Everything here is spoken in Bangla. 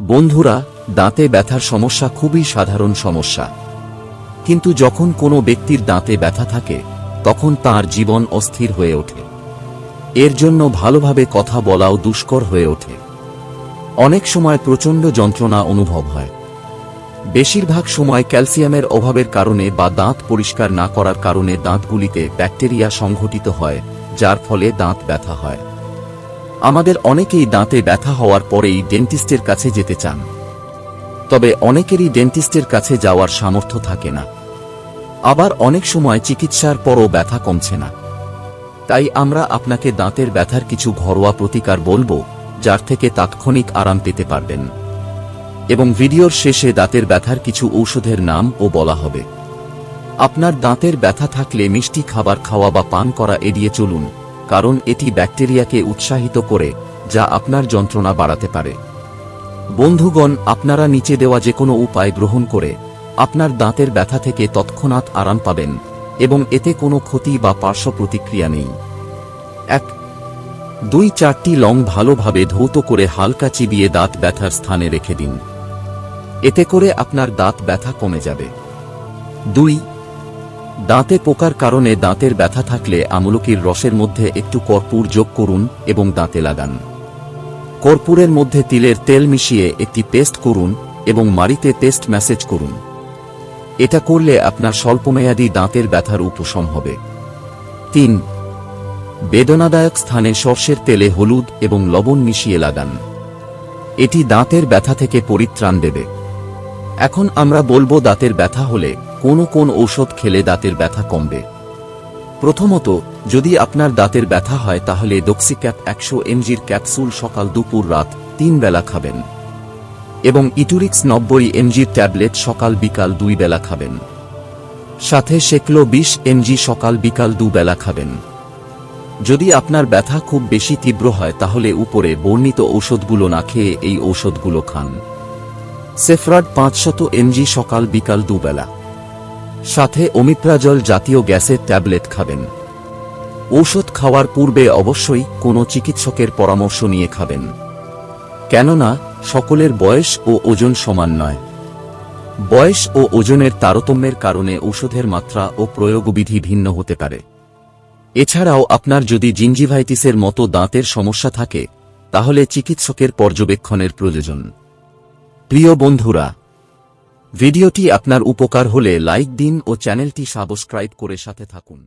বন্ধুরা, দাঁতে ব্যথার সমস্যা খুবই সাধারণ সমস্যা। কিন্তু যখন কোনো ব্যক্তির দাঁতে ব্যথা থাকে, তখন তার জীবন অস্থির হয়ে ওঠে। এর জন্য ভালোভাবে কথা বলাও দুষ্কর হয়ে ওঠে। অনেক সময় প্রচণ্ড যন্ত্রণা অনুভব হয়। বেশিরভাগ সময় ক্যালসিয়ামের অভাবের কারণে বা দাঁত পরিষ্কার না করার কারণে দাঁতগুলিতে ব্যাকটেরিয়া সংঘটিত হয়, যার ফলে দাঁত ব্যথা হয়। আমাদের অনেকেই দাঁতে ব্যথা হওয়ার পরেই ডেন্টিস্টের কাছে যেতে চান। তবে অনেকেরই ডেন্টিস্টের কাছে যাওয়ার সামর্থ্য থাকে না। আবার অনেক সময় চিকিৎসার পরও ব্যথা কমছে না। তাই আমরা আপনাকে দাঁতের ব্যথার কিছু ঘরোয়া প্রতিকার বলব, যার থেকে তাৎক্ষণিক আরাম পেতে পারবেন। এবং ভিডিওর শেষে দাঁতের ব্যথার কিছু ঔষধের নাম ও বলা হবে। আপনার দাঁতের ব্যথা থাকলে মিষ্টি খাবার খাওয়া বা পান করা এড়িয়ে চলুন। কারণ এটি ব্যাকটেরিয়াকে উৎসাহিত করে, যা আপনার যন্ত্রণা বাড়াতে পারে। বন্ধুগণ, আপনারা নিচে দেওয়া যে কোনো উপায় গ্রহণ করে, আপনার দাঁতের ব্যথা থেকে তৎক্ষণাৎ আরাম পাবেন, এবং এতে কোনো ক্ষতি বা পার্শ্ব প্রতিক্রিয়া নেই। এক, দুই, চারটি লং ভালোভাবে ধৌত করে হালকা চিবিয়ে দাঁত ব্যথার স্থানে রেখে দিন। এতে করে আপনার দাঁত ব্যথা কমে যাবে। দুই দাঁতে পোকার কারণে দাঁতের ব্যথা থাকলে আমলকির রসের মধ্যে একটু কর্পূর যোগ করুন এবং দাঁতে লাগান। কর্পূরের মধ্যে তিলের তেল মিশিয়ে একটি পেস্ট করুন এবং মাড়িতে পেস্ট ম্যাসেজ করুন। এটা করলে আপনার স্বল্পমেয়াদী দাঁতের ব্যথার উপশম হবে। তিন, বেদনাদায়ক স্থানে সর্ষের তেলে হলুদ এবং লবণ মিশিয়ে লাগান। এটি দাঁতের ব্যথা থেকে পরিত্রাণ দেবে। এখন আমরা বলব দাঁতের ব্যথা হলে কোন কোন ঔষধ খেলে দাঁতের ব্যথা কমবে? প্রথমত, যদি আপনার দাঁতের ব্যথা হয়, তাহলে ডক্সিক্যাপ একশো এমজির ক্যাপসুল সকাল দুপুর রাত তিন বেলা খাবেন এবং ইটুরিক্স নব্বই এমজির ট্যাবলেট সকাল বিকাল দুই বেলা খাবেন। সাথে সেকলো বিশ এমজি সকাল বিকাল দুবেলা খাবেন। যদি আপনার ব্যথা খুব বেশি তীব্র হয়, তাহলে উপরে বর্ণিত ঔষধগুলো না খেয়ে এই ঔষধগুলো খান। সেফরাড পাঁচশত এমজি সকাল বিকাল দুবেলা সাথে অমিপ্রাজল জাতীয় গ্যাসের ট্যাবলেট খাবেন। ঔষধ খাওয়ার পূর্বে অবশ্যই কোনো চিকিৎসকের পরামর্শ নিয়ে খাবেন। কেননা, সকলের বয়স ও ওজন সমান নয়। বয়স ও ওজনের তারতম্যের কারণে ঔষধের মাত্রা ও প্রয়োগবিধি ভিন্ন হতে পারে। এছাড়াও আপনার যদি জিঞ্জিভাইটিসের মতো দাঁতের সমস্যা থাকে, তাহলে চিকিৎসকের পর্যবেক্ষণের প্রয়োজন। প্রিয় বন্ধুরা ভিডিওটি আপনার উপকার হলে লাইক দিন ও চ্যানেলটি সাবস্ক্রাইব করে সাথে থাকুন।